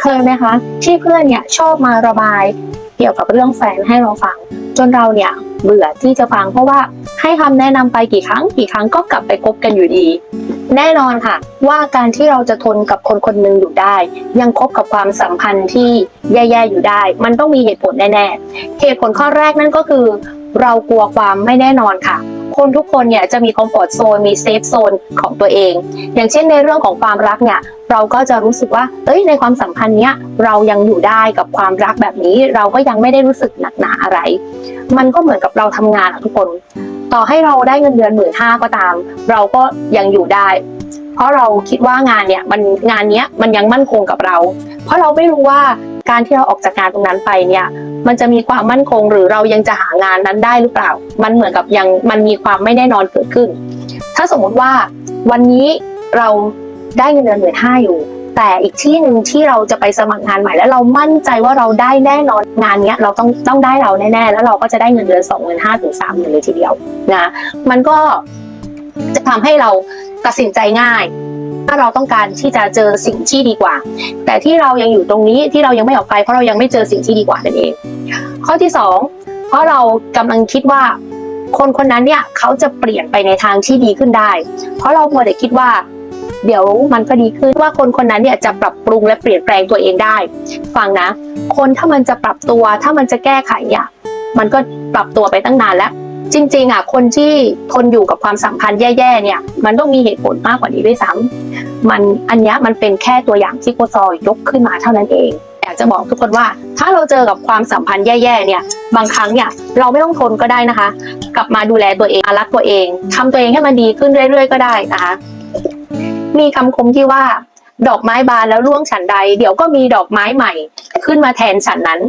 เคยไหมคะ ที่เพื่อนเนี่ยชอบมาระบายเกี่ยวกับเรื่องแฟนให้เราฟัง จนเราเนี่ยเบื่อที่จะฟังเพราะว่าให้คำแนะนำไปกี่ครั้งกี่ครั้งก็กลับไปคบกันอยู่ดี แน่นอนค่ะ ว่าการที่เราจะทนกับคนคนหนึ่งอยู่ได้ ยังคบกับความสัมพันธ์ที่แย่ๆอยู่ได้ มันต้องมีเหตุผลแน่ๆเหตุผลข้อแรกนั่นก็คือ เรากลัวความไม่แน่นอนค่ะ คนทุกคนเนี่ยจะมีคอมฟอร์ทโซนมีเซฟโซนของตัวเอง อย่างเช่นในเรื่องของความรักเนี่ยเราก็จะรู้สึกว่า เอ้ย ในความสัมพันธ์เนี้ย เรายังอยู่ได้กับความรักแบบนี้ เราก็ยังไม่ได้รู้สึกหนักหนาอะไร มันก็เหมือนกับเราทำงานอะทุกคน ต่อให้เราได้เงินเดือนหมื่นห้าก็ตาม เราก็ยังอยู่ได้ เพราะเราคิดว่างานเนี่ย มันงานเนี้ยมันยังมั่นคงกับเรา เพราะเราไม่รู้ว่า การที่เราออกจากงานตรงนั้นไปเนี่ย มันจะมีความมั่นคงหรือเรายังจะหางานนั้นได้หรือเปล่า มันเหมือนกับยังมันมีความไม่แน่นอนเกิดขึ้น ถ้าสมมติว่าวันนี้เราได้เงินเดือนหมื่นห้าอยู่ แต่อีกที่หนึ่งที่เราจะไปสมัครงานใหม่แล้วเรามั่นใจว่าเราได้แน่นอนงานเนี้ยเราต้องต้องได้เราแน่ๆแล้วเราก็จะได้เงินเดือนสองหมื่นห้าถึงสามหมื่นเลยทีเดียวนะมันก็จะทำให้เราตัดสินใจง่าย ถ้าเราต้องการที่จะเจอสิ่งที่ดีกว่า แต่ที่เรายังอยู่ตรงนี้ที่เรายังไม่ออกไปเพราะเรายังไม่เจอสิ่งที่ดีกว่านั่นเอง ข้อที่สองเพราะเรากำลังคิดว่าคนคนนั้นเนี่ยเขาจะเปลี่ยนไปในทางที่ดีขึ้นได้ เพราะเราหมัวแต่คิดว่า เดี๋ยวมันก็ดีขึ้นว่าคนคนนั้นเนี่ยจะปรับปรุงและเปลี่ยนแปลงตัวเองได้ ฟังนะ คนถ้ามันจะปรับตัว ถ้ามันจะแก้ไขอะมันก็ปรับตัวไปตั้งนานแล้ว จริงๆอะคนที่ทนอยู่กับความสัมพันธ์แย่ๆเนี่ย มันต้องมีเหตุผลมากกว่านี้ด้วยซ้ำมันอันนี้มันเป็นแค่ตัวอย่างที่โคซอยยกขึ้นมาเท่านั้นเองอยากจะบอกทุกคนว่า ถ้าเราเจอกับความสัมพันธ์แย่ๆเนี่ย บางครั้งเนี่ยเราไม่ต้องทนก็ได้นะคะ กลับมาดูแลตัวเองรักตัวเองทำตัวเองให้มันดีขึ้นเรื่อยๆ ก็ได้นะคะ มีคำคมที่ว่าดอกไม้บานแล้วร่วงฉันใด เดี๋ยวก็มีดอกไม้ใหม่ ขึ้นมาแทนฉันนั้น